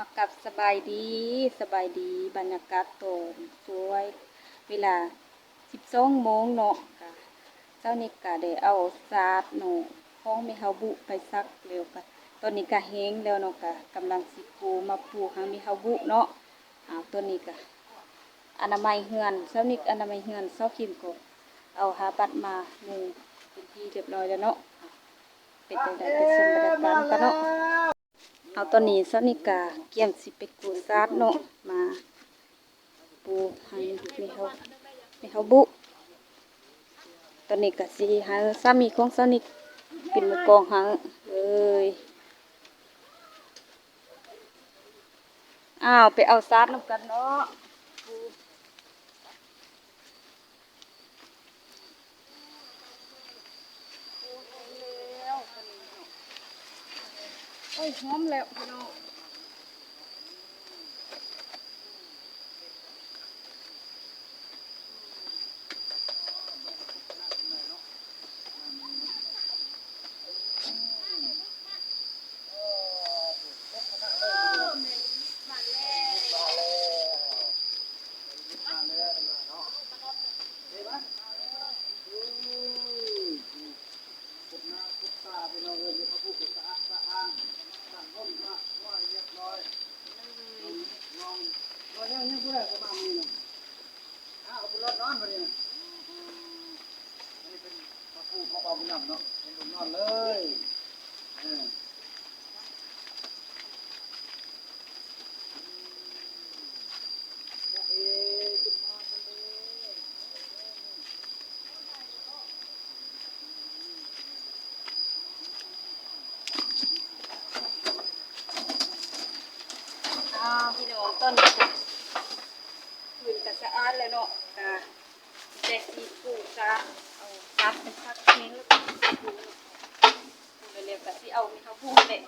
เอากลับสบายดีสบายดีบรรยากาศโตนสวย เวลา12โมงเนาะกะเจ้านี่กะได้เอาสาดเนาะของไม่เฮาบุไปซักเร็วกะตอนนี้กะแห้งแล้วเนาะกะกำลังสิปูมาปูหางมีเฮาบุเนาะอ้าวตัวนี้กะอนามัยเฮือนเจ้านี่อนามัยเฮือนเซาคิมก็เอาหาปัดมามุงเป็นที่เรียบร้อยแล้วเนาะอะเป็นจังได๋ไปชมบรรยากาศกันเนาะ เอาตอนนี้สนิกาเกี่ยมสิไปกูซาดเนาะมาปูให้มีเขามีเขาบุ ตอนนี้กะสิหาสามีของสนี่เป็นมือกองหาเลยอ้าวไปเอาซาดนำกันเนาะปูปูเองแล้วตอนนี้เนาะ โอ้ยหอมแล้วพี่น้อง นอ้าวพี่น้องต้นคืนก็สะอาดแล้วเนาะกะ แต่สีปูซะเอาซับเป็นซักเค้งแล้วก็ปูปูเร็วๆกะที่เอามีข้าวพูดแหลย